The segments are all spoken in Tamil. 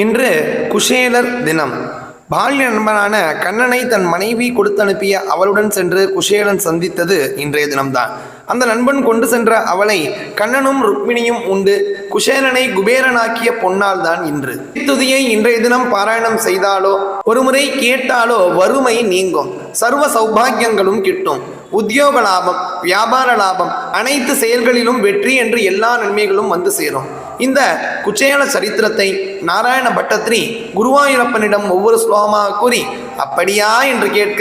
இன்று குஷேலர் தினம். பால்ய நண்பனான கண்ணனை தன் மனைவி கொடுத்தனுப்பிய அவளுடன் சென்று குஷேலன் சந்தித்தது இன்றைய தினம்தான். அந்த நண்பன் கொண்டு சென்ற அவளை கண்ணனும் ருக்மிணியும் உண்டு. குஷேலனை குபேரனாக்கிய பொன்னால் தான் இன்று. துதியை இன்றைய தினம் பாராயணம் செய்தாலோ ஒருமுறை கேட்டாலோ வறுமை நீங்கும். சர்வ சௌபாகியங்களும் கிட்டும். உத்தியோக லாபம் வியாபார லாபம் அனைத்து செயல்களிலும் வெற்றி என்று எல்லா நன்மைகளும் வந்து சேரும். இந்த குச்சேல சரித்திரத்தை நாராயண பட்டத்ரி குருவாயூரப்பனிடம் ஒவ்வொரு ஸ்லோகமாக கூறி அப்படியா? என்று கேட்க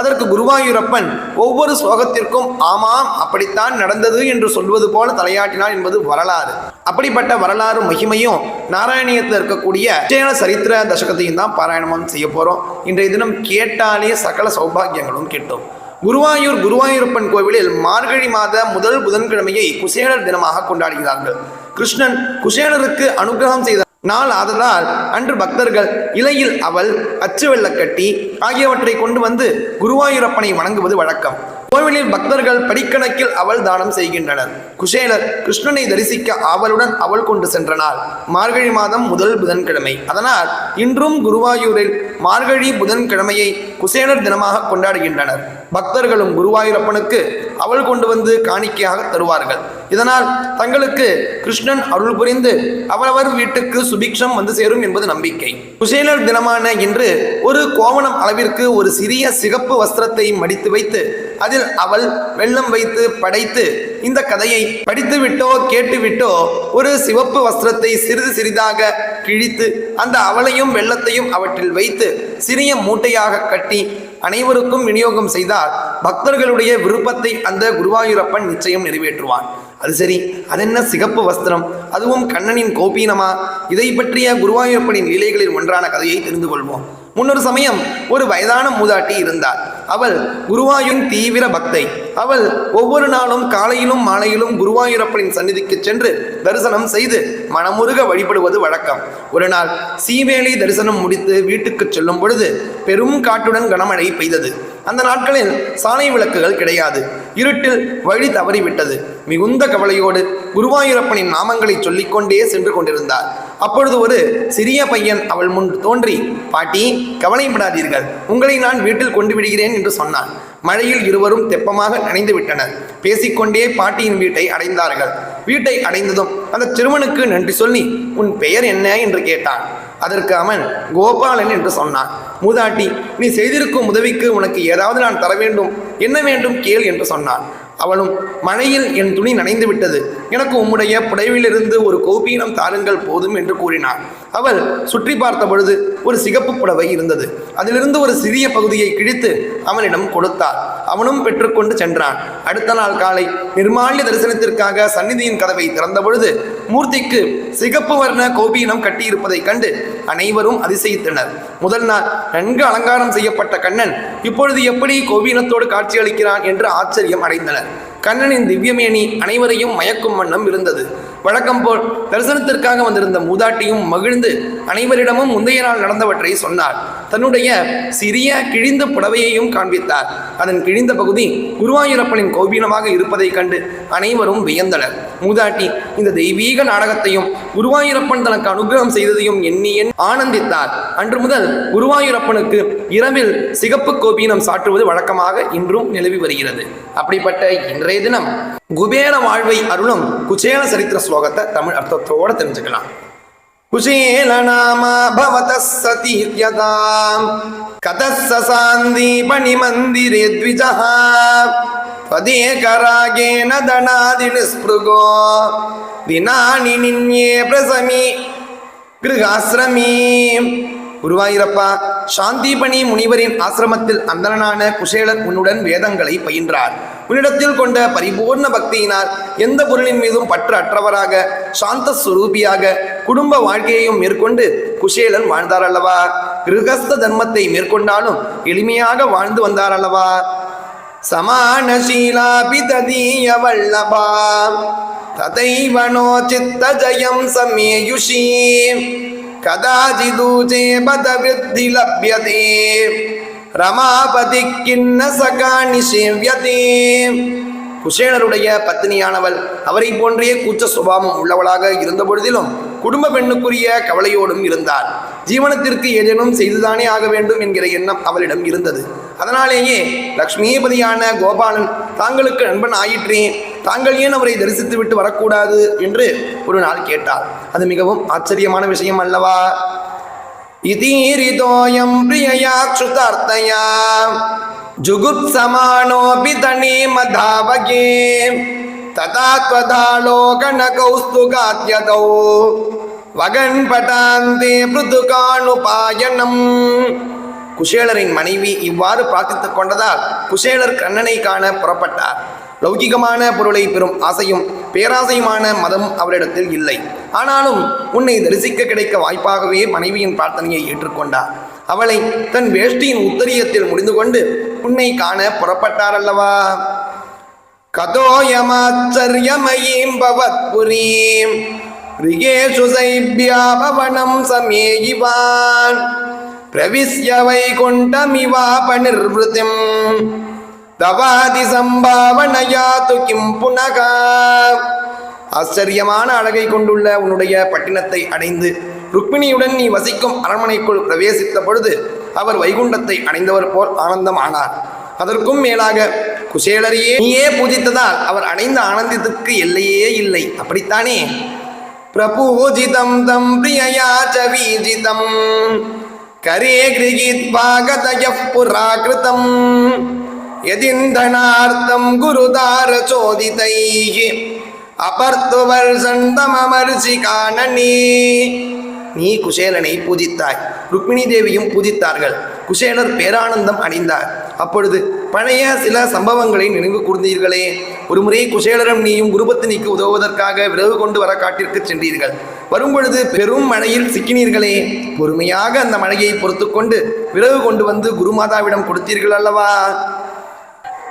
அதற்கு குருவாயூரப்பன் ஒவ்வொரு ஸ்லோகத்திற்கும் ஆமாம் அப்படித்தான் நடந்தது என்று சொல்வது போல தலையாட்டினார் என்பது வரலாறு. அப்படிப்பட்ட வரலாறு மகிமையும் நாராயணியத்தில் இருக்கக்கூடிய குச்சேல சரித்திர தசகத்தையும் தான் பாராயணமும் செய்ய போகிறோம் இன்றைய தினம் கேட்டாலே சகல சௌபாகியங்களும் கிட்டும். குருவாயூர் குருவாயூரப்பன் கோவிலில் மார்கழி மாத முதல் புதன்கிழமையை குசேலர் தினமாக கொண்டாடுகிறார்கள். கிருஷ்ணன் குசேலருக்கு அனுகிரகம் செய்த நாள் ஆதலால் அன்று பக்தர்கள் இலையில் அவள் அச்சு வெள்ளக்கட்டி ஆகியவற்றை கொண்டு வந்து குருவாயூரப்பனை வணங்குவது வழக்கம். கோவிலில் பக்தர்கள் படிக்கணக்கில் அவள் தானம் செய்கின்றனர். குஷேலர் கிருஷ்ணனை தரிசிக்க ஆவலுடன் அவள் கொண்டு சென்றனார் மார்கழி மாதம் முதல் புதன்கிழமை. அதனால் இன்றும் குருவாயூரில் மார்கழி புதன்கிழமையை குசேலர் தினமாக கொண்டாடுகின்றனர். பக்தர்களும் குருவாயூரப்பனுக்கு அவள் கொண்டு வந்து காணிக்கையாக தருவார்கள். இதனால் தங்களுக்கு கிருஷ்ணன் அருள் புரிந்து அவரவர் வீட்டுக்கு சுபிக்ஷம் வந்து சேரும் என்பது நம்பிக்கை. குசேலர் தினமான இன்று ஒரு கோவணம் அளவிற்கு ஒரு சிறிய சிகப்பு வஸ்திரத்தை மடித்து வைத்து அதில் அவள் வெள்ளம் வைத்து படைத்து இந்த கதையை படித்துவிட்டோ கேட்டுவிட்டோ ஒரு சிவப்பு வஸ்திரத்தை சிறிது சிறிதாக கிழித்து அந்த அவளையும் வெள்ளத்தையும் அவற்றில் வைத்து சிறிய மூட்டையாக கட்டி அனைவருக்கும் விநியோகம் செய்தால் பக்தர்களுடைய விருப்பத்தை அந்த குருவாயூரப்பன் நிச்சயம் நிறைவேற்றுவான். அது சரி அதென்ன சிகப்பு வஸ்திரம்? அதுவும் கண்ணனின் கோபீனமா? இதை பற்றிய குருவாயூரப்பனின் லீலைகளில் ஒன்றான கதையை தெரிந்து கொள்வோம். முன்னொரு சமயம் ஒரு வயதான மூதாட்டி இருந்தார் அவள் குருவாயூரின் தீவிர பக்தை. அவள் ஒவ்வொரு நாளும் காலையிலும் மாலையிலும் குருவாயூரப்பனின் சந்நிதிக்கு சென்று தரிசனம் செய்து மனமுருக வழிபடுவது வழக்கம். ஒரு நாள் சீவேலி தரிசனம் முடித்து வீட்டுக்கு செல்லும் பொழுது பெரும் காட்டுடன் கனமழை பெய்தது. அந்த நாட்களில் சாலை விளக்குகள் கிடையாது. இருட்டில் வழி தவறிவிட்டது. மிகுந்த கவலையோடு குருவாயூரப்பனின் நாமங்களை சொல்லிக்கொண்டே சென்று கொண்டிருந்தார். அப்பொழுது ஒரு சிறிய பையன் அவள் முன் தோன்றி பாட்டி கவலைப்படாதீர்கள். உங்களை நான் வீட்டில் கொண்டு விடுகிறேன் என்று சொன்னான். மழையில் இருவரும் தெப்பமாக நனைந்து விட்டனர். பேசிக்கொண்டே பாட்டியின் வீட்டை அடைந்தார்கள். வீட்டை அடைந்ததும் அந்த சிறுவனுக்கு நன்றி சொல்லி உன் பெயர் என்ன? என்று கேட்டான். அதற்கு அவன் கோபாலன் என்று சொன்னான். மூதாட்டி நீ செய்திருக்கும் உதவிக்கு உனக்கு ஏதாவது நான் தர வேண்டும்? என்ன வேண்டும் கேள் என்று சொன்னான். அவளும் மழையில் என் துணி நனைந்து விட்டது. எனக்கு உம்முடைய புடவையிலிருந்து ஒரு கோபீனம் தாருங்கள் போதும் என்று கூறினாள். அவள் சுற்றி பார்த்த பொழுது ஒரு சிகப்பு புடவை இருந்தது. அதிலிருந்து ஒரு சிறிய பகுதியை கிழித்து அவனிடம் கொடுத்தார் அவனும் பெற்றுக்கொண்டு சென்றான். அடுத்த நாள் காலை நிர்மால்ய தரிசனத்திற்காக சந்நிதியின் கதவை திறந்த பொழுது மூர்த்திக்கு சிகப்பு வர்ண கோபீனம் கட்டியிருப்பதைக் கண்டு அனைவரும் அதிசயித்தனர். முதல் நாள் நன்கு அலங்காரம் செய்யப்பட்ட கண்ணன் இப்பொழுது எப்படி கோபீனத்தோடு காட்சியளிக்கிறான் என்று ஆச்சரியம் அடைந்தனர். கண்ணனின் திவ்யமேனி அனைவரையும் மயக்கும் வண்ணம் இருந்தது. வழக்கம் போல் தரிசனத்திற்காக வந்திருந்த மூதாட்டியும் மகிழ்ந்து அனைவரிடமும் முந்தைய நாள் நடந்தவற்றை சொன்னார். தன்னுடைய சிறிய கிழிந்த புடவையையும் காண்பித்தார். அதன் கிழிந்த பகுதி குருவாயூரப்பனின் கோபீனமாக இருப்பதைக் கண்டு அனைவரும் வியந்தனர். மூதாட்டி இந்த தெய்வீக நாடகத்தையும் குருவாயூரப்பன் தனக்கு அனுகிரகம் செய்ததையும் எண்ணி எண் ஆனந்தித்தார். அன்று முதல் குருவாயூரப்பனுக்கு இரவில் சிகப்பு கோபீனம் சாற்றுவது வழக்கமாக இன்றும் நிலவி வருகிறது. அப்படிப்பட்ட இன்றைய தினம் குபேர வாழ்வை அருளும் குச்சேல சரித்திர ஸ்லோகத்தை தமிழ் அர்த்தத்தோட தெரிஞ்சுக்கலாம். குசேல நாம பவத பணி கதஸ்ஸ சாந்தீபனி ಪದೇಕರಾಗೇನ ದಣಾದಿಳು ಸ್ಪೃಗೋ ದಿನಾನಿ ನಿನ್ಯೇ ಪ್ರಸಮಿ கிருகாசிரமீ குருவாயிரப்பா சாந்திபணி முனிவரின் ஆசிரமத்தில் அந்தனான குஷேலன் உன்னுடன் வேதங்களை பயின்றார். உன்னிடத்தில் கொண்ட பரிபூர்ண பக்தியினால் எந்த பொருளின் மீதும் பற்று அற்றவராக சாந்த சுரூபியாக குடும்ப வாழ்க்கையையும் மேற்கொண்டு குஷேலன் வாழ்ந்தார் அல்லவா? கிருகஸ்த தர்மத்தை மேற்கொண்டாலும் எளிமையாக வாழ்ந்து வந்தார் அல்லவா? சமானசீலாபி ததீய வல்லபா ததைவ नो चित्तजयं समेयुषी कदाचिदूचे बद वृद्धि लभ्यते ரமாபதி கிண்ண சகாணி சேவியதே குசேனருடைய பத்தினியானவள் அவரை போன்றே கூச்ச சுபாவம் உள்ளவளாக இருந்த பொழுதிலும் குடும்ப பெண்ணுக்குரிய கவலையோடும் இருந்தார் ஜீவனத்திற்கு ஏதேனும் செய்துதானே ஆக வேண்டும் என்கிற எண்ணம் அவளிடம் இருந்தது அதனாலேயே லக்ஷ்மிபதியான கோபாலன் தாங்களுக்கு நண்பன் ஆயிற்றே தாங்கள் ஏன் அவரை தரிசித்து விட்டு வரக்கூடாது என்று ஒரு நாள் கேட்டார் அது மிகவும் ஆச்சரியமான விஷயம் அல்லவா இதீரிதோயம் பிரியயா க்ஷுதார்த்தயா ஜுகுப்சமானோபி தனீமதாவகே ததா त्वदालोकनकौस्तुकात्यतौ வகன்பட்டாந்தே பிருதுகானுபாயனம் குஷேலரின் மனைவி இவ்வாறு பிரார்த்தித்து கொண்டதால் குஷேலர் கண்ணனை காண புறப்பட்டார். லௌகிகமான பொருளை பெறும் ஆசையும் பேராசையுமான மதம் அவரிடத்தில் இல்லை. ஆனாலும் உன்னை தரிசிக்க கிடைக்க வாய்ப்பாகவே மனைவியின் பிரார்த்தனையை ஏற்றுக்கொண்டார். அவளை தன் வேஷ்டியின் உத்தரியத்தில் முடிந்து கொண்டு உன்னை காண புறப்பட்டார் அல்லவா கதோயமாச்சரியமயீம்பவத் புரீம் ரிகேஷு சைபியாபவனம் சமேயிவான் பிரவிஷ்ய வைகுண்டமிவாபநிர்வృతిம் தவாதி சம்பாவனயாத்து துக்கிம் புனகா ஆச்சரியமான அழகை கொண்டுள்ள உன்னுடைய பட்டினத்தை அடைந்து ருக்மிணியுடன் நீ வசிக்கும் அரண்மனைக்குள் பிரவேசித்த பொழுது அவர் வைகுண்டத்தை அடைந்தவர் போல் ஆனந்தம் ஆனார் அதற்கும் மேலாக குசேலரையே நீயே பூஜித்ததால் அவர் அடைந்த ஆனந்தத்துக்கு எல்லையே இல்லை. அப்படித்தானே? பிரபூஜிதம் தம் பிரியயா சவீஜிதம் கரே கிரகித்வா கதய புராகிருதம் यदिन्दनार्थं गुरुदारचोदितैः அபர்த்துவர்ஷந்தமர்ஷிகானனே நீ குசேலனை பூஜித்தாய் ருக்மிணி தேவியும் பூஜித்தார்கள் குசேலர் பேரானந்தம் அடைந்தார் அப்பொழுது பழைய சில சம்பவங்களை நினைவு கூர்ந்தீர்களே ஒருமுறை குசேலரும் நீயும் குருபத்தினிக்கு உதவுவதற்காக விறகு கொண்டு வர காட்டிற்கு சென்றீர்கள் வரும்பொழுது பெரும் மழையில் சிக்கினீர்களே. பொறுமையாக அந்த மழையை பொறுத்து கொண்டு விறகு கொண்டு வந்து குருமாதாவிடம் கொடுத்தீர்கள் அல்லவா?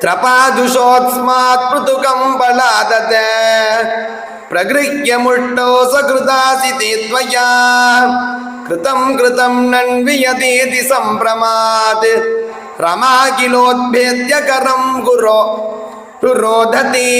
திரபாதுஷோத்ஸ்மாத் பிருதுகம் பலாதத. பிரகிருஹ்ய முட்டோ சகிருதாசி தேத்வயா கிருதம் கிருதம் நன்வியதே நன்வியதேதி சம்பிரமாத் ரமா கிலோத்பேத்ய கரம் குரோ ருரோததே.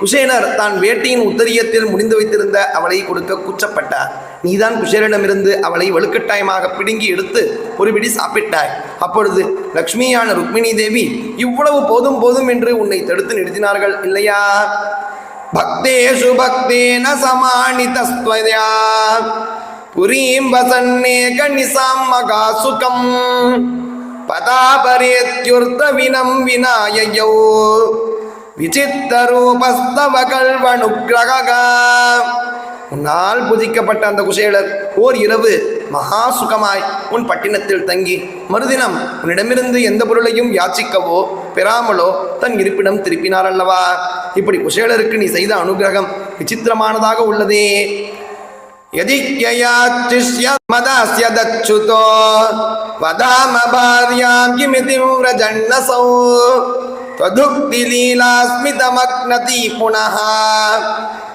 குஷேனர் தான் வேட்டையின் உத்தரியத்தில் முடிந்து வைத்திருந்த அவளை கொடுக்க கூச்சப்பட்டார் நீதான் குஷேலனிடமிருந்து அவளை வலுக்கட்டாயமாக பிடுங்கி எடுத்து ஒரு பிடி சாப்பிட்டாய். அப்பொழுது லக்ஷ்மியான ருக்மிணி தேவி இவ்வளவு போதும் போதும் என்று உன்னை தடுத்து நிறுத்தினார்கள் இல்லையா? பக்தேஷு பக்தேன சமானிதஸ்த்வயா புரீம் வசன்னே கணிசாம் மகாசுகம். பதாபரேத்யுர்த்தவினம் வினாயயோ விசித்தரூபஸ்தமகல்வனுக்கிரக உன்னால் புதிக்கப்பட்ட அந்த குசேலர் ஓர் இரவு மகா சுகமாய் உன் பட்டினத்தில் தங்கி மறுதினம் உன்னிடமிருந்து எந்த பொருளையும் யாச்சிக்கவோ பெறாமலோ தன் இருப்பிடம் திருப்பினார் அல்லவா? இப்படி குசேலருக்கு நீ செய்த அனுகிரகம் விசித்திரமானதாக உள்ளதே. வதாம பாரியாம் கிமிதிம் ரஜன்னசௌ. त्वदुक्तिलीलास्मितमग्नति पुनः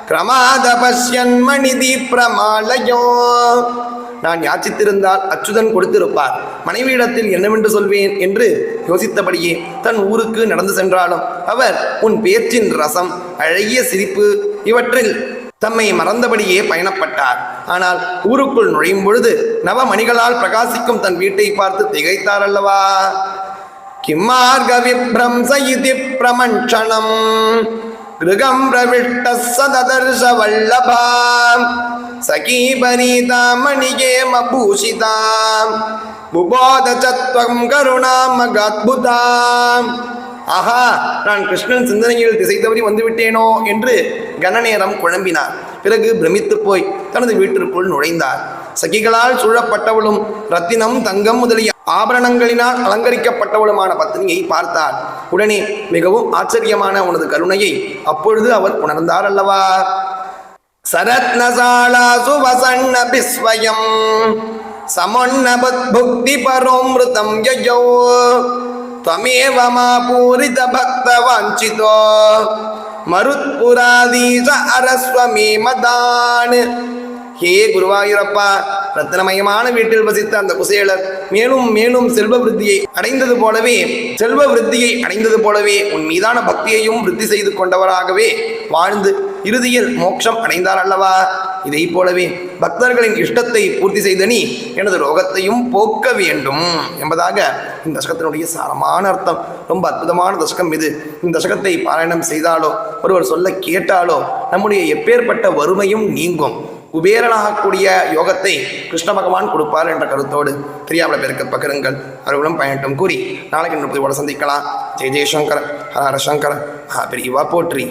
கிரமாதபஷ்யன்மணிதி பிரமாலயோ நான் யாச்சித்திருந்தால் அச்சுதன் கொடுத்திருப்பார் மனைவியிடத்தில் என்னவென்று சொல்வேன் என்று யோசித்தபடியே தன் ஊருக்கு நடந்து சென்றாலும் அவர் உன் பேச்சின் ரசம் அழகிய சிரிப்பு இவற்றில் தம்மை மறந்தபடியே பயணப்பட்டார் ஆனால் ஊருக்குள் நுழையும் பொழுது நவமணிகளால் பிரகாசிக்கும் தன் வீட்டை பார்த்து திகைத்தார் அல்லவா கிம்மார்க விப்ரம்ச கிருகம் பிரவிட்ட சததர்ஷ வல்லபாம் சகீபரீதாம் மணிகேமபூஷிதாம் புபோத சத்வம் கருணாம் ஆஹா நான் கிருஷ்ணன் சிந்தனையில் திசை தவறி வந்துவிட்டேனோ என்று கனநேரம் குழம்பினார். பிறகு பிரமித்து போய் தனது வீட்டிற்குள் நுழைந்தார். சகிகளால் சூழப்பட்டவளும் ரத்தினம் தங்கம் முதலிய ஆபரணங்களினால் அலங்கரிக்கப்பட்டவளுமான பத்னியை பார்த்தார் உடனே மிகவும் ஆச்சரியமான உனது கருணையை அப்பொழுது அவர் உணர்ந்தார் அல்லவா சரத்னசாலாசு வசன்ன பிஸ்வயம் சமொன்னபுக்தி பரோமிருதம் யயோ त्वमेव मा पूरित भक्तवाञ्छितो மருத்புராதீச அரஸ்வமே மதான் ஹே குருவாயூரப்பா ரத்னமயமான வீட்டில் வசித்த அந்த குசேலர் மேலும் மேலும் செல்வ விருத்தியை அடைந்தது போலவே செல்வ விருத்தியை அடைந்தது போலவே உன் மீதான பக்தியையும் விருத்தி செய்து கொண்டவராகவே வாழ்ந்து இறுதியில் மோட்சம் அடைந்தார் அல்லவா? இதை போலவே பக்தர்களின் இஷ்டத்தை பூர்த்தி செய்த நீ எனது ரோகத்தையும் போக்க வேண்டும் என்பதாக இந்த தசகத்தினுடைய சாரமான அர்த்தம். ரொம்ப அற்புதமான தசகம் இது. இந்த தசகத்தை பாராயணம் செய்தாலோ ஒருவர் சொல்ல கேட்டாலோ நம்முடைய எப்பேற்பட்ட வறுமையும் நீங்கும். குபேரனாகக்கூடிய யோகத்தை கிருஷ்ண பகவான் கொடுப்பார் என்ற கருத்தோடு தெரியாமல் பேருக்கு பகிருங்கள். அவர்களும் பயணட்டும் கூறி நாளைக்கு இன்னொரு சந்திக்கலாம். ஜெய் ஜெய்சங்கர் ஹர ஹர சங்கர் மகா பெரியவா போற்றி.